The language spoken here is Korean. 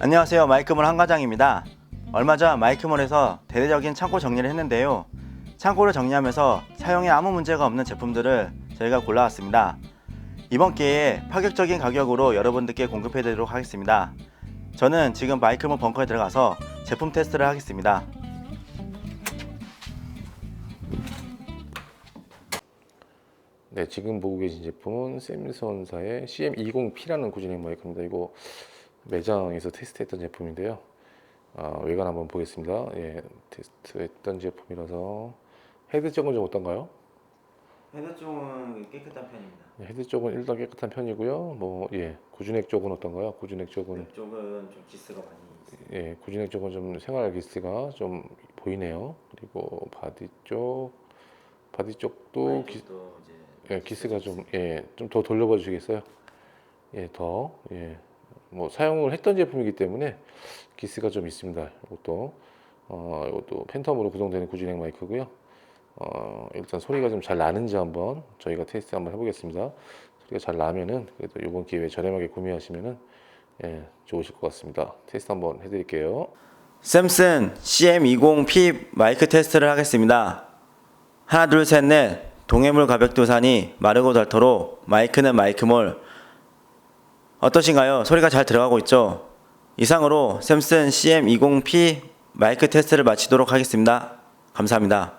안녕하세요. 마이크몰 한과장입니다. 얼마 전 마이크몰에서 대대적인 창고 정리를 했는데요. 창고를 정리하면서 사용에 아무 문제가 없는 제품들을 저희가 골라왔습니다. 이번 기회에 파격적인 가격으로 여러분들께 공급해 드리도록 하겠습니다. 저는 지금 마이크몰 벙커에 들어가서 제품 테스트를 하겠습니다. 네, 지금 보고 계신 제품은 샘슨사의 CM20P라는 구진행 마이크입니다. 이거 매장에서 테스트했던 제품인데요. 아, 외관 한번 보겠습니다. 예, 테스트했던 제품이라서 헤드 쪽은 좀 어떤가요? 헤드 쪽은 깨끗한 편입니다 네, 헤드 쪽은 일단 깨끗한 편이고요. 뭐 예, 구준액 쪽은 어떤가요? 구준액 쪽은 쪽은 좀 기스가 많이 예, 구준액 쪽은 좀 생활 기스가 좀 보이네요. 그리고 바디 쪽, 바디 쪽도 기, 예, 기스가 좀, 예, 좀 더 돌려봐 주시겠어요? 예, 더, 예, 뭐 사용을 했던 제품이기 때문에 기스가 좀 있습니다. 이것도, 어, 이것도 팬텀으로 구동되는 구진행 마이크고요. 어, 일단 소리가 좀 잘 나는지 한번 저희가 테스트 한번 해보겠습니다. 소리가 잘 나면은 그래도 이번 기회에 저렴하게 구매하시면은 예, 좋으실 것 같습니다. 테스트 한번 해드릴게요. 샘슨 CM20P 마이크 테스트를 하겠습니다. 하나 둘 셋 넷 동해물 가벽 도산이 마르고 닳도록 마이크는 마이크몰 어떠신가요? 소리가 잘 들어가고 있죠? 이상으로 샘슨 CM20P 마이크 테스트를 마치도록 하겠습니다. 감사합니다.